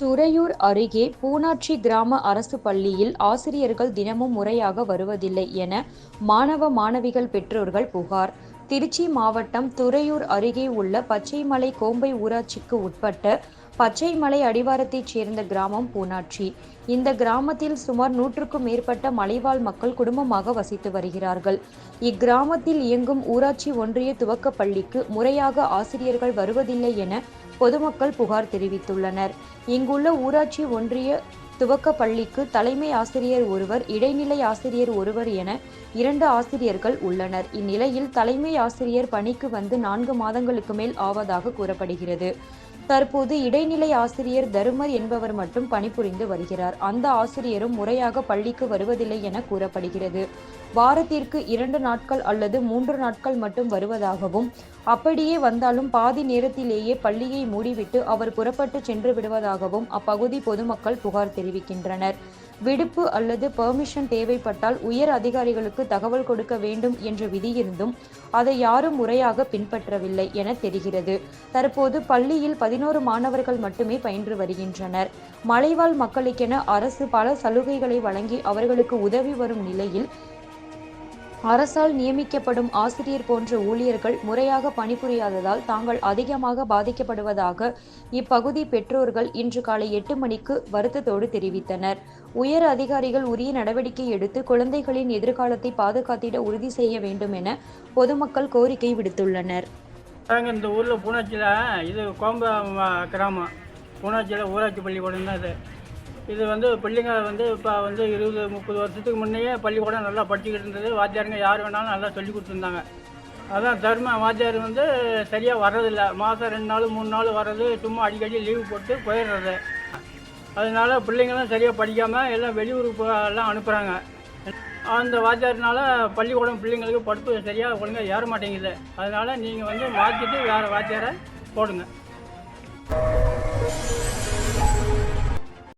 துறையூர் அருகே பூனாட்சி கிராம அரசு பள்ளியில் ஆசிரியர்கள் தினமும் முறையாக வருவதில்லை என மாணவ மாணவிகள் பெற்றோர்கள் புகார். திருச்சி மாவட்டம் துறையூர் அருகே உள்ள பச்சைமலை கோம்பை ஊராட்சிக்கு உட்பட்ட பச்சைமலை அடிவாரத்தைச் சேர்ந்த கிராமம் பூனாட்சி. இந்த கிராமத்தில் சுமார் நூற்றுக்கும் மேற்பட்ட மலைவாழ் மக்கள் குடும்பமாக வசித்து வருகிறார்கள். இக்கிராமத்தில் இயங்கும் ஊராட்சி ஒன்றிய துவக்க பள்ளிக்கு முறையாக ஆசிரியர்கள் வருவதில்லை என பொதுமக்கள் புகார் தெரிவித்துள்ளனர். இங்குள்ள ஊராட்சி ஒன்றிய துவக்க பள்ளிக்கு தலைமை ஆசிரியர் ஒருவர் இடைநிலை ஆசிரியர் ஒருவர் என இரண்டு ஆசிரியர்கள் உள்ளனர். இந்நிலையில் தலைமை ஆசிரியர் பணிக்கு வந்து நான்கு மாதங்களுக்கு மேல் ஆவதாக கூறப்படுகிறது. தற்போது இடைநிலை ஆசிரியர் தருமர் என்பவர் மட்டும் பணிபுரிந்து வருகிறார். அந்த ஆசிரியரும் முறையாக பள்ளிக்கு வருவதில்லை என கூறப்படுகிறது. வாரத்திற்கு இரண்டு நாட்கள் அல்லது மூன்று நாட்கள் மட்டும் வருவதாகவும் அப்படியே வந்தாலும் பாதி நேரத்திலேயே பள்ளியை மூடிவிட்டு அவர் புறப்பட்டு சென்று விடுவதாகவும் அப்பகுதி பொதுமக்கள் புகார் தெரிவிக்கின்றனர். விடுப்பு அல்லது பெர்மிஷன் தேவைப்பட்டால் உயர் அதிகாரிகளுக்கு தகவல் கொடுக்க வேண்டும் என்ற விதி இருந்தும் அதை யாரும் முறையாக பின்பற்றவில்லை என தெரிகிறது. தற்போது பள்ளியில் பதினோரு மாணவர்கள் மட்டுமே பயின்று வருகின்றனர். மலைவாழ் மக்களுக்கென அரசு பல சலுகைகளை வழங்கி அவர்களுக்கு உதவி வரும் நிலையில் அரசால் நியமிக்கப்படும் ஆசிரியர் போன்ற ஊழியர்கள் முறையாக பணிபுரியாததால் தாங்கள் அதிகமாக பாதிக்கப்படுவதாக இப்பகுதி பெற்றோர்கள் இன்று காலை எட்டு மணிக்கு வருத்தத்தோடு தெரிவித்தனர். உயர் அதிகாரிகள் உரிய நடவடிக்கை எடுத்து குழந்தைகளின் எதிர்காலத்தை பாதுகாத்திட உறுதி செய்ய வேண்டும் என பொதுமக்கள் கோரிக்கை விடுத்துள்ளனர். நாங்கள் இந்த ஊரில் பூனாச்சியில் இது கோம்ப கிராமம். பூனாச்சியில் ஊராட்சி பள்ளிக்கூடம் தான் இது. இது வந்து பிள்ளைங்க வந்து இப்போ வந்து இருபது முப்பது வருஷத்துக்கு முன்னையே பள்ளிக்கூடம் நல்லா படிச்சுக்கிட்டு இருந்தது. வாத்தியாருங்க யார் வேணாலும் நல்லா சொல்லி கொடுத்துருந்தாங்க. அதான் தர்ம வாத்தியார் வந்து சரியாக வர்றதில்ல. மாதம் ரெண்டு நாள் மூணு நாள் வர்றது சும்மா அடிக்கடி லீவு போட்டு போயிடுறது. அதனால பிள்ளைங்களும் சரியாக படிக்காமல் எல்லாம் வெளியூருக்கு எல்லாம் அனுப்புகிறாங்க அந்த வாத்தியார்னால பள்ளிக்கூடம் பிள்ளைங்களுக்கு படிப்பு சரியாக ஒழுங்காக ஏற மாட்டேங்குது. அதனால் நீங்கள் வந்து மாற்றிட்டு வேறு வாத்தியாரை போடுங்க.